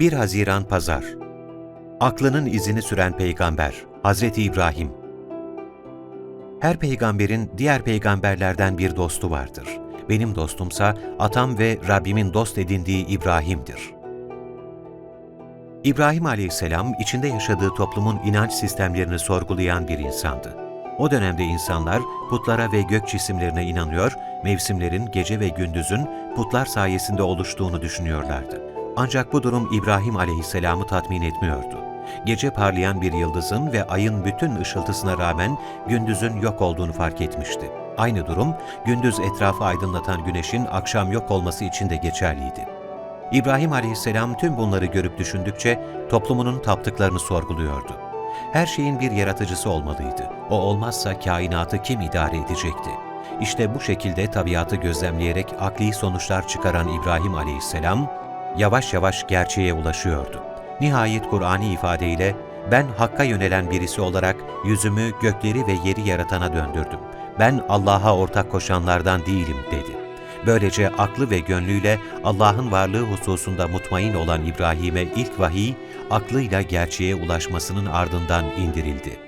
1 Haziran Pazar Aklının izini süren peygamber Hazreti İbrahim Her peygamberin diğer peygamberlerden bir dostu vardır. Benim dostumsa atam ve Rabbimin dost edindiği İbrahim'dir. İbrahim aleyhisselam içinde yaşadığı toplumun inanç sistemlerini sorgulayan bir insandı. O dönemde insanlar putlara ve gök cisimlerine inanıyor, mevsimlerin gece ve gündüzün putlar sayesinde oluştuğunu düşünüyorlardı. Ancak bu durum İbrahim aleyhisselamı tatmin etmiyordu. Gece parlayan bir yıldızın ve ayın bütün ışıltısına rağmen gündüzün yok olduğunu fark etmişti. Aynı durum gündüz etrafı aydınlatan güneşin akşam yok olması için de geçerliydi. İbrahim aleyhisselam tüm bunları görüp düşündükçe toplumunun taptıklarını sorguluyordu. Her şeyin bir yaratıcısı olmalıydı. O olmazsa kainatı kim idare edecekti? İşte bu şekilde tabiatı gözlemleyerek akli sonuçlar çıkaran İbrahim aleyhisselam, yavaş yavaş gerçeğe ulaşıyordu. Nihayet Kur'an'i ifadeyle, ben Hakk'a yönelen birisi olarak yüzümü gökleri ve yeri yaratana döndürdüm. Ben Allah'a ortak koşanlardan değilim dedi. Böylece aklı ve gönlüyle Allah'ın varlığı hususunda mutmain olan İbrahim'e ilk vahiy, aklıyla gerçeğe ulaşmasının ardından indirildi.